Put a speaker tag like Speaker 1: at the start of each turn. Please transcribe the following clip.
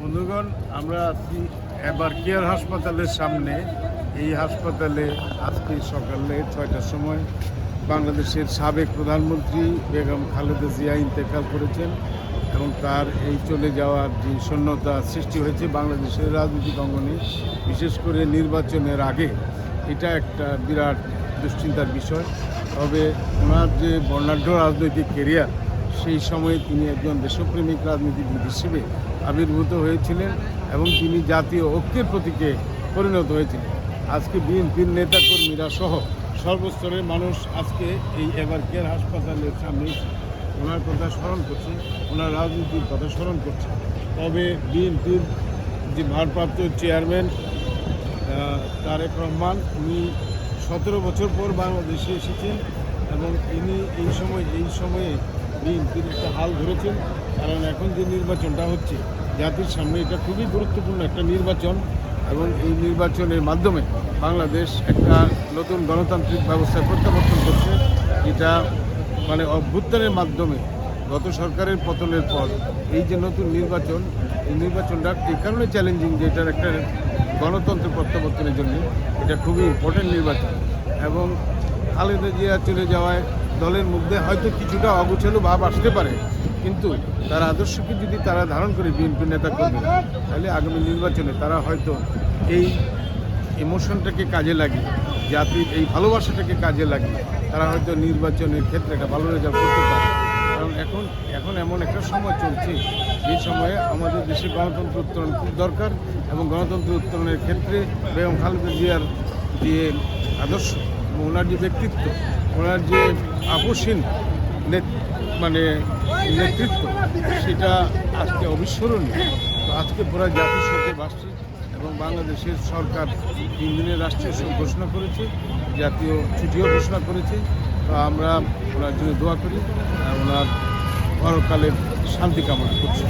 Speaker 1: বন্ধুগণ, আমরা আছি এবার কেয়ার হাসপাতালের সামনে। এই হাসপাতালে আজকে সকালে ছয়টার সময় বাংলাদেশের সাবেক প্রধানমন্ত্রী বেগম খালেদা জিয়া ইন্তেকাল করেছেন এবং তার এই চলে যাওয়ার যে শূন্যতা সৃষ্টি হয়েছে বাংলাদেশের রাজনৈতিক অঙ্গনে, বিশেষ করে নির্বাচনের আগে, এটা একটা বিরাট দুশ্চিন্তার বিষয়। তবে ওনার যে বর্ণাঢ্য রাজনৈতিক কেরিয়ার সেই সময়ে তিনি একজন দেশপ্রেমিক রাজনীতিবিদ হিসেবে আবির্ভূত হয়েছিলেন এবং তিনি জাতীয় ঐক্যের প্রতীকে পরিণত হয়েছিলেন। আজকে বিএনপির নেতাকর্মীরা সহ সর্বস্তরের মানুষ আজকে এই এবার কেয়ার হাসপাতালের সামনে ওনার কথা স্মরণ করছে, ওনার রাজনীতির কথা স্মরণ করছে। তবে বিএনপির যে ভারপ্রাপ্ত চেয়ারম্যান তারেক রহমান, উনি সতেরো বছর পর বাংলাদেশে এসেছেন এবং ইনি এই সময়, এই সময়ে বিএনপির একটা হাল ধরেছেন, কারণ এখন যে নির্বাচনটা হচ্ছে, জাতির সামনে এটা খুবই গুরুত্বপূর্ণ একটা নির্বাচন এবং এই নির্বাচনের মাধ্যমে বাংলাদেশ একটা নতুন গণতান্ত্রিক ব্যবস্থায় প্রত্যাবর্তন করছে। এটা মানে অভ্যুত্থানের মাধ্যমে গত সরকারের পতনের পর এই যে নতুন নির্বাচন, এই নির্বাচনটা এই কারণে চ্যালেঞ্জিং যে এটার একটা গণতন্ত্র প্রত্যাবর্তনের জন্য এটা খুবই ইম্পর্টেন্ট নির্বাচন। এবং খালেদা জিয়া চলে যাওয়ায় দলের মধ্যে হয়তো কিছুটা অগোছালো ভাব আসতে পারে, কিন্তু তার আদর্শকে যদি তারা ধারণ করে বিএনপি নেতা করবে তাহলে আগামী নির্বাচনে তারা হয়তো এই ইমোশনটাকে কাজে লাগিয়ে, জাতির এই ভালোবাসাটাকে কাজে লাগিয়ে, তারা হয়তো নির্বাচনের ক্ষেত্রে একটা ভালো রেজাল্ট করতে পারে। কারণ এখন এখন এমন একটা সময় চলছে, যে সময়ে আমাদের দেশে গণতন্ত্র উত্তরণ খুব দরকার এবং গণতন্ত্র উত্তরণের ক্ষেত্রে বেগম খালেদা জিয়ার যে আদর্শ ওনার যে ব্যক্তিত্ব ওনার যে আপসীন মানে নেতৃত্ব, সেটা আজকে অবিস্মরণীয়। তো আজকে পুরো জাতির সাথে বাসছি এবং বাংলাদেশের সরকার তিন দিনের রাষ্ট্রীয় শোক ঘোষণা করেছে, জাতীয় ছুটিও ঘোষণা করেছে। তো আমরা ওনার জন্য দোয়া করি ওনার পরকালের শান্তি কামনা করছি।